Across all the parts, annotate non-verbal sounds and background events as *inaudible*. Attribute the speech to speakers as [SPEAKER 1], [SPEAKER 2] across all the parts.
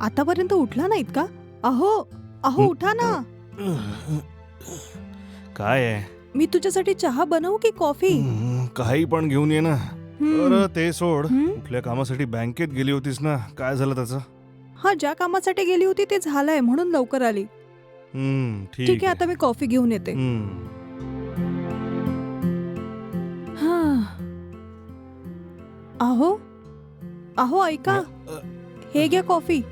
[SPEAKER 1] आतापर्यंत उठला नाहीत का? अहो अहो. उठा ना.
[SPEAKER 2] काय आहे?
[SPEAKER 1] मी तुझ्यासाठी चहा बनवू की कॉफी?
[SPEAKER 2] हम्म, काही पण घेऊन ये ना. ते सोड? कुठल्या कामासाठी बँकेत गेली होतीस ना? काय झालं त्याचं?
[SPEAKER 1] हा ज्या कामासाठी गेली होती ते झालंय म्हणून लवकर आली.
[SPEAKER 2] हम्म,
[SPEAKER 1] ठीक आहे आता मी कॉफी घेऊन येते.
[SPEAKER 2] हम्म.
[SPEAKER 1] हा. अहो अहो ऐका.
[SPEAKER 2] अ,
[SPEAKER 1] हे घ्या कॉफी.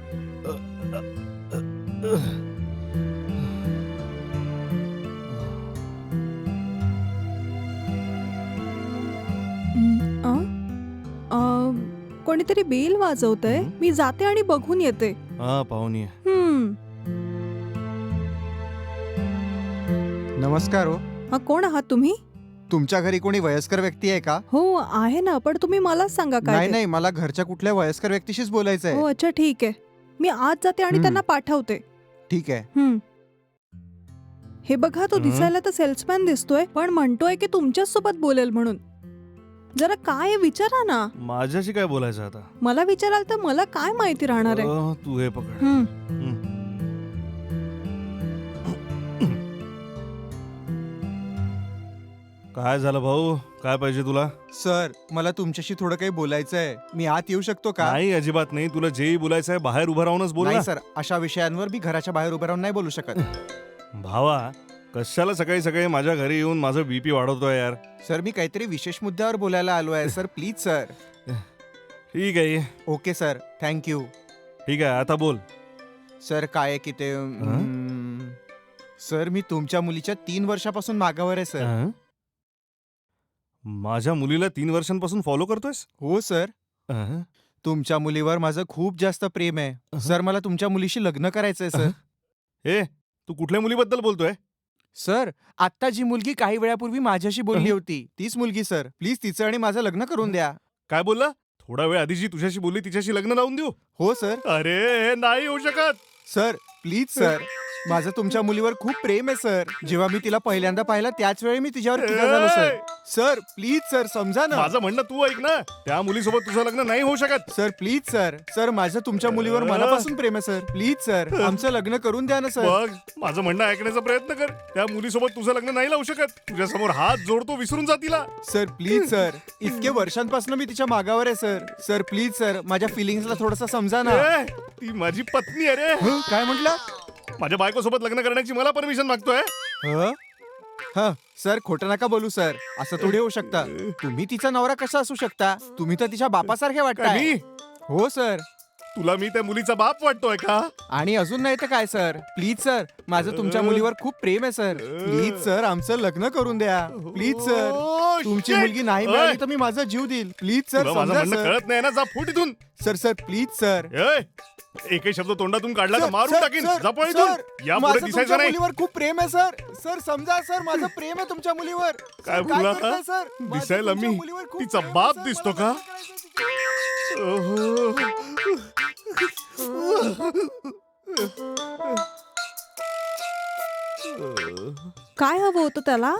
[SPEAKER 1] अ? अ, कोणीतरी बेल वाजवतंय
[SPEAKER 2] हं?
[SPEAKER 1] मी जाते आणि बघून येते
[SPEAKER 2] हा पाहुणी आहे.
[SPEAKER 1] हम्म
[SPEAKER 3] नमस्कार हो
[SPEAKER 1] हा कोण आहात तुम्ही
[SPEAKER 3] तुमच्या घरी कोणी वयस्कर व्यक्ती आहे का
[SPEAKER 1] हो आहे ना पण तुम्ही मलाच सांगा काय
[SPEAKER 3] नाही
[SPEAKER 1] ते.
[SPEAKER 3] नाही मला घरच्या कुठल्या वयस्कर व्यक्तीशीच बोलायचं
[SPEAKER 1] हो
[SPEAKER 3] आहे
[SPEAKER 1] अच्छा ठीक आहे मी आज जाते आणि. त्यांना पाठवते
[SPEAKER 3] ठीक आहे.
[SPEAKER 1] हं. हे बघा तो
[SPEAKER 2] हं?
[SPEAKER 1] दिसायला तर सेल्समॅन दिसतोय पण म्हणतोय की तुमच्याच सोबत बोलेल म्हणून. जरा काय आहे विचारा ना.
[SPEAKER 2] माझ्याशी काय बोलायचं आता?
[SPEAKER 1] मला विचाराल तर मला काय माहिती राहणार आहे?
[SPEAKER 2] अ, तू हे पकड.
[SPEAKER 1] हं.
[SPEAKER 2] काय झालं भाऊ? काय पाहिजे तुला?
[SPEAKER 3] सर मला तुमच्याशी थोडं काही बोलायचं आहे मी आत येऊ शकतो का?
[SPEAKER 2] नाही अजिबात नाही. तुला जेही बोलायचं आहे बाहेर उभं राहूनच बोल ना.
[SPEAKER 3] नाही सर. अशा विषयांवर मी घराच्या बाहेर उभं राहून नाही बोलू शकत.
[SPEAKER 2] भावा कशाला सकाळी सकाळी माझ्या घरी येऊन माझं बीपी वाढवतोय यार?
[SPEAKER 3] सर मी काहीतरी विशेष मुद्द्यावर बोलायला आलो आहे सर. Please sir.
[SPEAKER 2] ठीक आहे.
[SPEAKER 3] Okay sir. थँक्यू
[SPEAKER 2] ठीक आहे आता बोल.
[SPEAKER 3] सर काय आहे की ते हम्म, सर मी तुमच्या मुलीच्या तीन वर्षापासून मागावर आहे सर?
[SPEAKER 2] माझ्या मुलीला तीन वर्षांपासून फॉलो करतोयस?
[SPEAKER 3] हो सर.
[SPEAKER 2] अं?
[SPEAKER 3] तुमच्या मुलीवर माझं खूप जास्त प्रेम आहे. सर मला तुमच्या मुलीशी लग्न करायचंय सर.
[SPEAKER 2] ए तू कुठल्या मुलीबद्दल बोलतोय?
[SPEAKER 3] सर आता जी मुलगी काही वेळापूर्वी माझ्याशी बोलली
[SPEAKER 2] अहं.
[SPEAKER 3] होती तीच मुलगी सर. प्लीज तिचं आणि माझं लग्न करून द्या.
[SPEAKER 2] काय बोलला? थोडा वेळ आधी जी तुझ्याशी बोलली तिच्याशी लग्न लावून देऊ?
[SPEAKER 3] हो सर.
[SPEAKER 2] अरे हे नाही होऊ शकत.
[SPEAKER 3] Sir please sir. माझं तुमच्या मुलीवर खूप प्रेम आहे सर. जेव्हा मी तिला पहिल्यांदा पाहिलं त्याच वेळी मी तिच्यावर झालो सर. सर प्लीज सर समजा ना.
[SPEAKER 2] माझं म्हणणं तू ऐक ना. त्या मुलीसोबत तुझं लग्न नाही होऊ शकत.
[SPEAKER 3] Sir please sir. सर माझं तुमच्या मुलीवर मनापासून प्रेम आहे सर. Please sir. *laughs* आमचं लग्न करून द्या ना सर.
[SPEAKER 2] बघ माझं म्हणणं ऐकण्याचा प्रयत्न कर. त्या मुलीसोबत तुझं लग्न नाही लावू शकत. तुझ्या समोर हात जोडतो विसरून जा तिला.
[SPEAKER 3] Sir please sir. इतके वर्षांपासून मी तिच्या मागावर आहे सर. Sir please sir. माझ्या फिलिंग्सला थोडस समजा ना.
[SPEAKER 2] ए, ती माझी पत्नी आहे रे.
[SPEAKER 3] हं? काय म्हटलं?
[SPEAKER 2] माझ्या बायकोसोबत लग्न करण्याची मला परमिशन मागतोय?
[SPEAKER 3] हं? हं, सर खोटं नका बोलू सर. असं थोडी होऊ शकता. तुम्ही तिचा नवरा कसा असू शकता? तुम्ही तर तिच्या बापासारखे
[SPEAKER 2] काय
[SPEAKER 3] वाटताय.
[SPEAKER 2] मी
[SPEAKER 3] हो सर.
[SPEAKER 2] तुला मी त्या मुलीचा बाप वाटतोय का?
[SPEAKER 3] आणि अजून नाही तर काय सर? प्लीज सर माझं तुमच्या मुलीवर खूप प्रेम आहे सर. प्लीज सर आमचं लग्न करून द्या. Please sir. तुमची. मुलगी नाही मिळाली तर मी माझा जीव देईल. प्लीज सर
[SPEAKER 2] तुला माझं
[SPEAKER 3] समजा
[SPEAKER 2] म्हणणं
[SPEAKER 3] सर
[SPEAKER 2] कळत नाही ना जा फुट इथून.
[SPEAKER 3] सर सर प्लीज सर
[SPEAKER 2] ए, एकही शब्द तोंडातून काढला तर
[SPEAKER 3] सर,
[SPEAKER 2] मारून
[SPEAKER 3] सर,
[SPEAKER 2] टाकीन.
[SPEAKER 3] सर,
[SPEAKER 2] जा पळ
[SPEAKER 3] सर,
[SPEAKER 2] इथून या
[SPEAKER 3] माझं
[SPEAKER 2] पुढे
[SPEAKER 3] तुमच्या
[SPEAKER 2] दिसायचं नाही.
[SPEAKER 3] मुलीवर खूप प्रेम आहे सर सर समजा सर माझं प्रेम आहे तुमच्या मुलीवर. सर,
[SPEAKER 2] काय बोलला
[SPEAKER 3] करताय,
[SPEAKER 2] आता?
[SPEAKER 3] सर माझं
[SPEAKER 2] दिसायला
[SPEAKER 3] तुमच्या
[SPEAKER 2] मी
[SPEAKER 3] मुलीवर खूप
[SPEAKER 2] तिचा
[SPEAKER 3] प्रेम आहे,
[SPEAKER 2] बाप
[SPEAKER 3] सर.
[SPEAKER 2] दिसतो का?
[SPEAKER 3] लग्न करायचंय.
[SPEAKER 1] काय हवं होतं त्याला?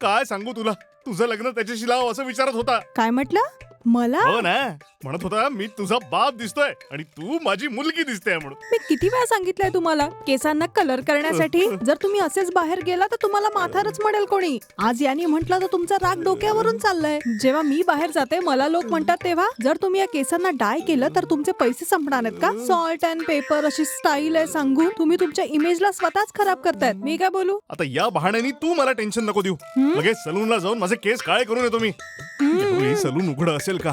[SPEAKER 2] काय सांगू तुला? तुझं लग्न त्याच्याशी लाव असं विचारत होता.
[SPEAKER 1] काय म्हटलं? मला?
[SPEAKER 2] हो ना. म्हणत होता मी तुझा बाप दिसतोय आणि तू माझी मुलगी दिसते म्हणून.
[SPEAKER 1] मी किती वेळा सांगितलंय तुम्हाला केसांना कलर करण्यासाठी? *laughs* जर तुम्ही असेच बाहेर गेला तर तुम्हाला माथारच म्हणेल कोणी. आज यांनी म्हटलं तर तुमचा राग डोक्यावरून चाललाय. जेव्हा मी बाहेर जाते मला लोक म्हणतात तेव्हा जर तुम्ही या केसांना डाय केलं तर तुमचे पैसे संपणार आहेत का? सॉल्ट अँड पेपर अशी स्टाईल आहे सांगून तुम्ही तुमच्या इमेजला स्वतःच खराब करतायत. मी काय बोलू?
[SPEAKER 2] आता या बहाण्यानी तू मला टेन्शन नको देऊ? लगेच सलूनला जाऊन माझे केस काळे करून येतो मी. सलून उघड असेल का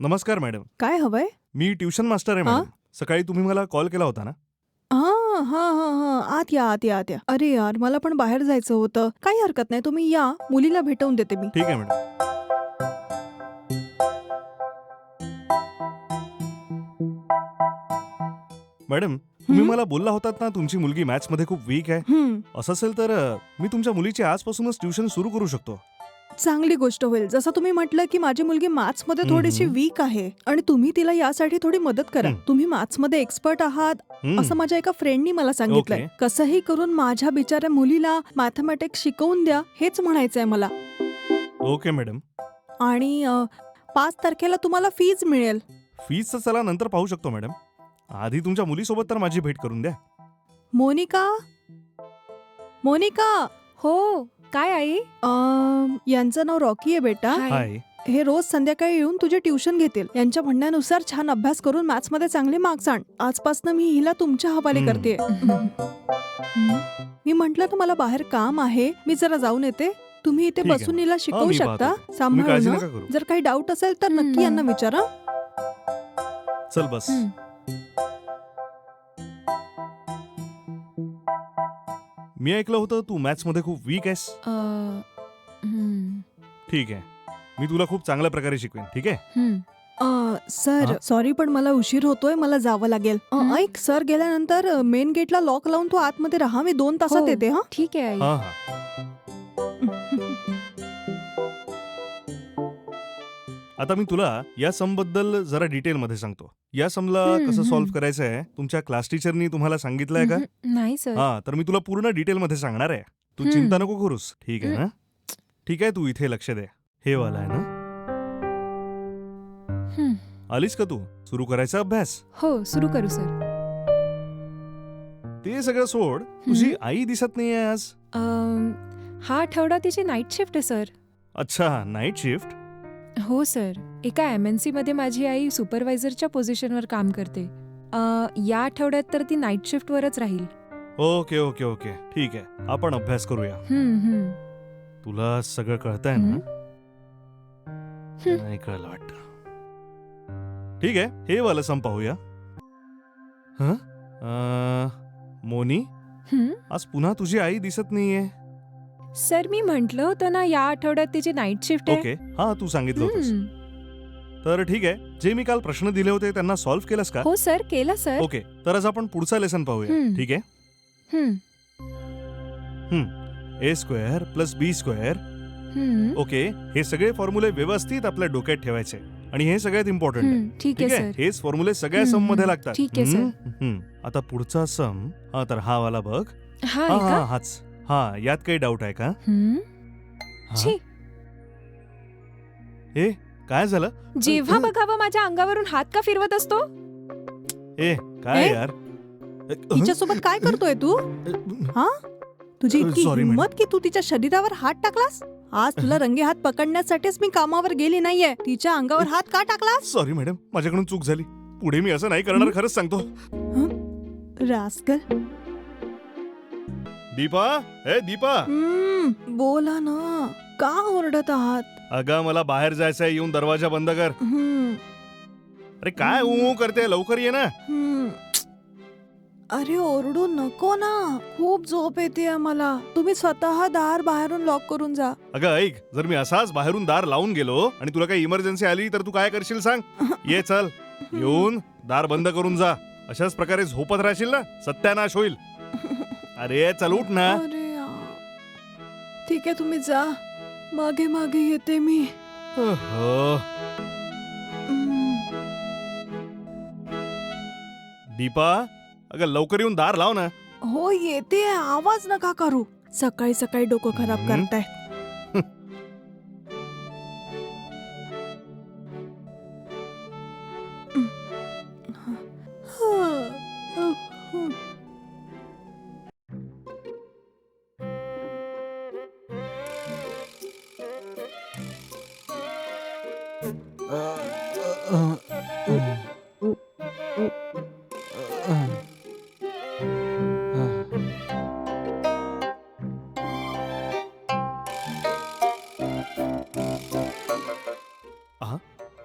[SPEAKER 2] नमस्कार मॅडम.
[SPEAKER 1] काय हवंय?
[SPEAKER 2] मी ट्युशन मास्टर आहे
[SPEAKER 1] हा?
[SPEAKER 2] मॅडम. सकाळी तुम्ही मला कॉल केला होता ना?
[SPEAKER 1] हा हा हा हा. आत या आत या आत या. अरे यार मला पण बाहेर जायचं होतं. काही हरकत नाही तुम्ही या. मुलीला भेटवून देते मी.
[SPEAKER 2] ठीक आहे मॅडम. मॅडम तुम्ही
[SPEAKER 1] हं?
[SPEAKER 2] मला बोलला होतात ना तुमची मुलगी मॅथ्समध्ये खूप वीक आहे.
[SPEAKER 1] हं.
[SPEAKER 2] असं असेल तर अ, मी तुमच्या मुलीची आजपासूनच ट्युशन सुरू करू शकतो.
[SPEAKER 1] चांगली गोष्ट होईल. जसं तुम्ही म्हटलं की माझी मुलगी मॅथ्समध्ये
[SPEAKER 2] हम्म.
[SPEAKER 1] थोडीशी वीक आहे आणि तुम्ही तिला यासाठी थोडी मदत करा.
[SPEAKER 2] हम्म.
[SPEAKER 1] तुम्ही मॅथ्समध्ये एक्सपर्ट आहात. असं माझ्या एका फ्रेंडनी मला सांगितलंय.
[SPEAKER 2] ओके.
[SPEAKER 1] कसंही करून माझ्या बिचाऱ्या मुलीला मॅथमॅटिक्स शिकवून द्या हेच म्हणायचंय मला.
[SPEAKER 2] ओके मॅडम
[SPEAKER 1] आणि अ, पाच तारखेला तुम्हाला फीज मिळेल.
[SPEAKER 2] फीजचं चला नंतर पाहू शकतो मॅडम आधी तुमच्या मुलीसोबत तर माझी भेट करून द्या.
[SPEAKER 1] मोनिका? मोनिका?
[SPEAKER 4] हो. काय आई
[SPEAKER 1] अं, यांचं नाव रॉकी आहे बेटा
[SPEAKER 4] हाय.
[SPEAKER 2] हाय
[SPEAKER 1] हे रोज संध्याकाळी येऊन तुझे ट्युशन घेतील यांच्या म्हणण्यानुसार छान अभ्यास करून मॅथ्समध्ये चांगले मार्क्स आण आजपासून मी हिला तुमच्या हवाले
[SPEAKER 2] हम्म.
[SPEAKER 1] करते मी म्हंटल तुम्हाला बाहेर काम आहे मी जरा जाऊन येते तुम्ही इथे
[SPEAKER 2] ठीक आहे.
[SPEAKER 1] बसून हिला शिकवू
[SPEAKER 2] मी
[SPEAKER 1] शकता
[SPEAKER 2] तुम्ही
[SPEAKER 1] सांभाळून
[SPEAKER 2] काळजी? नका करू
[SPEAKER 1] जर काही डाऊट असेल तर नक्की. यांना विचारा
[SPEAKER 2] चल बस
[SPEAKER 4] हम्म.
[SPEAKER 2] मी ऐकलं होतं तू मॅथ्समध्ये खूप वीक आहेस
[SPEAKER 4] अ, हम्म,
[SPEAKER 2] ठीक आहे मी तुला खूप चांगल्या प्रकारे शिकवेन ठीक आहे
[SPEAKER 4] हम्म.
[SPEAKER 1] अं, सर
[SPEAKER 2] हा?
[SPEAKER 1] सॉरी पण मला उशीर होतोय मला जावं लागेल अं,
[SPEAKER 4] हं?
[SPEAKER 1] ऐक सर गेल्यानंतर मेन गेटला लॉक लावून तू आतमध्ये राहा मी दोन तासात
[SPEAKER 4] हो.
[SPEAKER 1] येते हा
[SPEAKER 4] ठीक आहे आई
[SPEAKER 2] हा हा आता मी तुला या समबद्दल जरा डिटेल मध्ये सांगतो. या समला
[SPEAKER 4] हम्म,
[SPEAKER 2] कसं सॉल्व्ह
[SPEAKER 4] हम्म.
[SPEAKER 2] करायचं आहे तुमच्या क्लास टीचरनी तुम्हाला सांगितलंय का?
[SPEAKER 4] हम्म, नाही सर.
[SPEAKER 2] हा तर मी तुला पूर्ण डिटेल मध्ये सांगणार आहे. तू
[SPEAKER 4] हम्म.
[SPEAKER 2] चिंता नको करूस. ठीक आहे ना ठीक आहे तू इथे लक्ष दे. हे वाला आहे ना?
[SPEAKER 4] हम्म.
[SPEAKER 2] आलीस का तू? सुरू करायचा अभ्यास?
[SPEAKER 4] हो सुरू करू सर.
[SPEAKER 2] ते सगळं सोड. तुझी आई दिसत नाहीये आज.
[SPEAKER 4] अम, हा आठवडा तिची नाईट शिफ्ट आहे सर.
[SPEAKER 2] अच्छा नाईट शिफ्ट
[SPEAKER 4] हो सर. एका एम एनमध्ये माझी आई सुपरवायझरच्या पोझिशनवर काम करते. अ, या आठवड्यात तर ती नाईट शिफ्टवरच राहील.
[SPEAKER 2] Okay okay okay. ठीक आहे. आपण अभ्यास करूया.
[SPEAKER 4] हम्म, हम्म.
[SPEAKER 2] तुला सगळं कळतंय ना? नाही कळलं वाटत. ठीक आहे. हे वाला सम पाहूया. हं? अं, मोनी?
[SPEAKER 4] हम्म.
[SPEAKER 2] आज पुन्हा तुझी आई दिसत नाहीये.
[SPEAKER 4] सर मी म्हंटल होतं ना या आठवड्यात तिची नाईट शिफ्ट आहे.
[SPEAKER 2] ओके हा तू सांगितलं होतंस.
[SPEAKER 4] हम्म.
[SPEAKER 2] तर ठीक आहे. जे मी काल प्रश्न दिले होते त्यांना सॉल्व्ह केलंस का?
[SPEAKER 4] हो सर केला सर
[SPEAKER 2] ओके तर आज आपण पुढचा लेसन पाहूया.
[SPEAKER 4] हम्म.
[SPEAKER 2] ठीक आहे?
[SPEAKER 4] हम्म,
[SPEAKER 2] A square plus B square
[SPEAKER 4] hmm.
[SPEAKER 2] Okay हे सगळे फॉर्म्युले व्यवस्थित आपल्या डोक्यात ठेवायचे. आणि हे सगळ्यात इम्पॉर्टंट आहे.
[SPEAKER 4] हम्म, ठीक
[SPEAKER 2] ठीक
[SPEAKER 4] आहे? सर
[SPEAKER 2] हेच फॉर्म्युले सगळ्या
[SPEAKER 4] हम्म,
[SPEAKER 2] सममध्ये
[SPEAKER 4] हम्म.
[SPEAKER 2] लागतात.
[SPEAKER 4] ठीक आहे, सर.
[SPEAKER 2] हम्म, हम्म. आता पुढचा सम हा तर हा वाला बघ.
[SPEAKER 4] हा
[SPEAKER 2] हा
[SPEAKER 4] आहे
[SPEAKER 2] हा
[SPEAKER 4] का?
[SPEAKER 2] हाच. हा यात काही डाऊट आहे का. हा?
[SPEAKER 4] छी,
[SPEAKER 2] ए काय झालं?
[SPEAKER 4] जेव्हा बघावं माझ्या अंगावरून हात का फिरवत असतो?
[SPEAKER 2] ए काय
[SPEAKER 1] ए?
[SPEAKER 2] यार?
[SPEAKER 1] तिच्यासोबत काय करतोय तू? हा? तुझी इतकी
[SPEAKER 2] Sorry, madam.
[SPEAKER 1] हिंमत की तू तिच्या शरीरावर हात टाकलास? आज तुला रंगे हात पकडण्यासाठीच मी कामावर गेली नाहीये. तिच्या अंगावर हात का टाकलास?
[SPEAKER 2] सॉरी मॅडम माझ्याकडून चूक झाली. पुढे मी असं नाही करणार खरंच सांगतो.
[SPEAKER 1] रास्कल
[SPEAKER 2] दीपा ए दीपा.
[SPEAKER 1] हम्म, बोला ना का ओरडत आहात?
[SPEAKER 2] अगं मला बाहेर जायचंय येऊन दरवाजा बंद कर.
[SPEAKER 1] हम्म,
[SPEAKER 2] अरे काय ऊ करते लवकर ये ना.
[SPEAKER 1] हम्म. अरे ओरडू नको ना खूप झोप येते मला तुम्ही स्वतः दार बाहेरून लॉक करून जा.
[SPEAKER 2] अगं ऐक जर मी असाच बाहेरून दार लावून गेलो आणि तुला काही इमर्जन्सी आली तर तू काय करशील सांग? ये चल. *laughs* येऊन दार बंद करून जा. अशाच प्रकारे झोपत राहशील ना सत्यानाश होईल. अरे चल उठ ना.
[SPEAKER 1] अरे यार. ठीक आहे तुम्ही जा. मागे मागे येते मी.
[SPEAKER 2] अहो,
[SPEAKER 1] हम्म.
[SPEAKER 2] दीपा अगं लवकर येऊन दार लाव ना.
[SPEAKER 1] हो येते. आवाज नका करू. सकाळी सकाळी डोकं खराब
[SPEAKER 2] हम्म.
[SPEAKER 1] करताय.
[SPEAKER 2] हे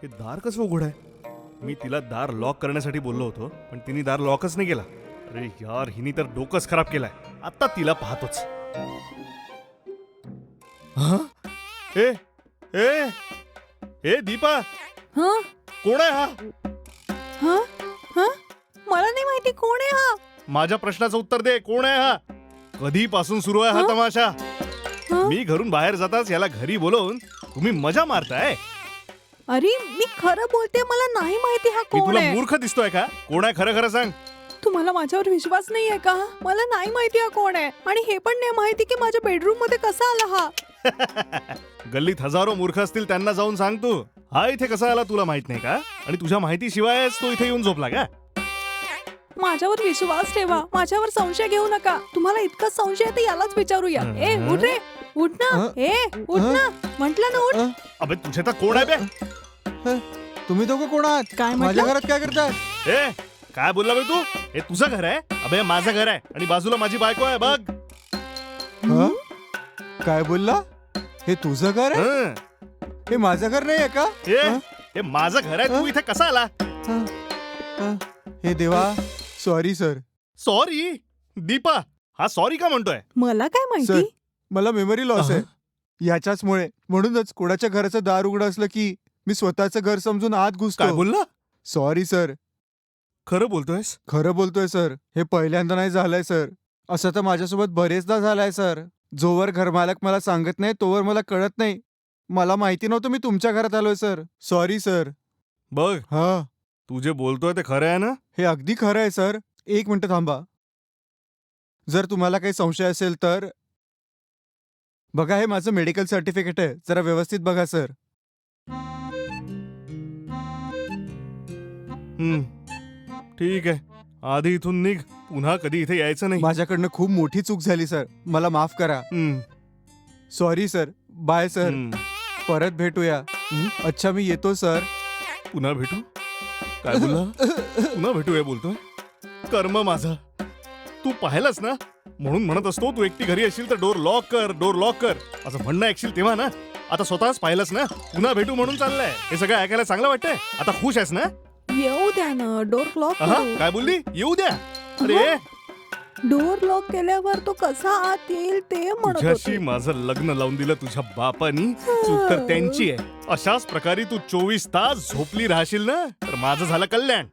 [SPEAKER 2] दार कसं उघड आहे? मी तिला दार लॉक करण्यासाठी बोललो होतो पण तिने दार लॉकच नाही केला. अरे यार हिने तर डोकंच खराब केलाय. आता तिला पाहतोच. हा? ए ए! ए दीपा
[SPEAKER 1] हा?
[SPEAKER 2] कोण आहे हा?
[SPEAKER 1] हा? हा? मला नाही माहिती कोण आहे हा?
[SPEAKER 2] माझ्या प्रश्नाचं उत्तर दे कोण आहे हा? कधीपासून सुरू आहे हा
[SPEAKER 1] हा?
[SPEAKER 2] तमाशा?
[SPEAKER 1] हा?
[SPEAKER 2] मी घरून बाहेर जाताच याला घरी बोलवून तुम्ही मजा मारताय.
[SPEAKER 1] अरे मी खरं बोलते मला नाही माहिती हा
[SPEAKER 2] मी
[SPEAKER 1] कोण
[SPEAKER 2] तुला
[SPEAKER 1] आहे.
[SPEAKER 2] मूर्ख दिसतोय का? कोण आहे? खरं खरं सांग.
[SPEAKER 1] तुम्हाला माझ्यावर विश्वास नाहीये का मला नाही माहिती हा कोण आहे. आणि हे पण नाही माहिती की माझ्या बेडरूममध्ये कसा आला हा. *laughs*
[SPEAKER 2] गल्लीत हजारो मूर्ख असतील त्यांना जाऊन सांग तू. हा इथे कसा आला तुला माहीत नाही का? आणि तुझ्या माहितीशिवायच तो इथे येऊन झोपला का?
[SPEAKER 1] माझ्यावर विश्वास ठेवा. माझ्यावर संशय घेऊ नका. तुम्हाला इतका संशय आहे तर यालाच विचारूया. ए. उठ रे. उठ ना. ए उठ ना. म्हंटल ना उठ.
[SPEAKER 2] अबे तुझे तर कोण आहे बे?
[SPEAKER 3] तुम्ही दोघं कोण आहात?
[SPEAKER 1] काय
[SPEAKER 3] माझ्या
[SPEAKER 1] म्हटलं
[SPEAKER 3] घरात काय करताय?
[SPEAKER 2] ए काय बोलला बे तू? हे तुझं घर आहे? अबे हे माझं घर आहे. आणि बाजूला माझी बायको आहे बघ.
[SPEAKER 3] हं? काय बोलला? हे तुझं घर आहे?
[SPEAKER 2] हं.
[SPEAKER 3] हे माझं घर नाहीये का?
[SPEAKER 2] ए,
[SPEAKER 3] हं?
[SPEAKER 2] हे माझं घर आहे? तू
[SPEAKER 3] हं?
[SPEAKER 2] इथे कसा आला?
[SPEAKER 3] हं, हं. हे देवा सॉरी सर.
[SPEAKER 2] सॉरी? दीपा हा सॉरी का म्हणतोय?
[SPEAKER 1] मला काय
[SPEAKER 3] सर
[SPEAKER 1] माहिती
[SPEAKER 3] मला मेमरी लॉस आहे. याच्याचमुळे म्हणूनच कोणाच्या घराचं दार उघडं असलं की मी स्वतःचं घर समजून आत
[SPEAKER 2] काय
[SPEAKER 3] घुसतो
[SPEAKER 2] बोलला?
[SPEAKER 3] Sorry sir.
[SPEAKER 2] खरं बोलतोयस?
[SPEAKER 3] खरं बोलतोय सर. हे पहिल्यांदा नाही झालंय सर. असं तर माझ्यासोबत बरेचदा झालंय सर. जोवर घरमालक मला सांगत नाही तोवर मला कळत नाही. मला माहिती नव्हतं मी तुमच्या घरात आलोय सर. Sorry sir.
[SPEAKER 2] बघ.
[SPEAKER 3] हा.
[SPEAKER 2] तू जे बोलतोय ते खरं आहे ना?
[SPEAKER 3] हे अगदी खरं आहे सर. एक मिनिट थांबा. जर तुम्हाला काही संशय असेल तर? बघा हे माझं मेडिकल सर्टिफिकेट आहे. जरा व्यवस्थित बघा सर.
[SPEAKER 2] ठीक आहे. आधी इथून निघ. पुन्हा कधी इथे यायचं नाही.
[SPEAKER 3] माझ्याकडनं खूप मोठी चूक झाली सर. मला माफ करा. Sorry sir. Bye sir. परत भेटूया. हं? अच्छा मी येतो सर.
[SPEAKER 2] पुन्हा भेटू? काय बोलला? पुन्हा भेटूया बोलतोय कर्म माझं. तू पाहिलंस ना? म्हणून म्हणत असतो तू एकटी घरी असशील तर डोर लॉक कर डोर लॉक कर. असं म्हणणं ऐकशील तेव्हा ना? आता स्वतःच पाहिलंस ना? पुन्हा भेटू म्हणून चाललंय. हे सगळं ऐकायला चांगलं वाटतंय? आता खुश आहेस ना?
[SPEAKER 1] येऊ द्या ना डोर लॉक
[SPEAKER 2] काय बोलली? येऊ द्या. अरे!
[SPEAKER 1] डोर लॉक केल्यावर तो कसा आत येईल ते म्हणत
[SPEAKER 2] तुझ्याशी
[SPEAKER 1] होते.
[SPEAKER 2] माझं लग्न लावून दिलं तुझ्या बापानी. चूक तर त्यांची आहे. अशाच प्रकारे तू चोवीस तास झोपली राहशील ना? तर माझं झालं कल्याण.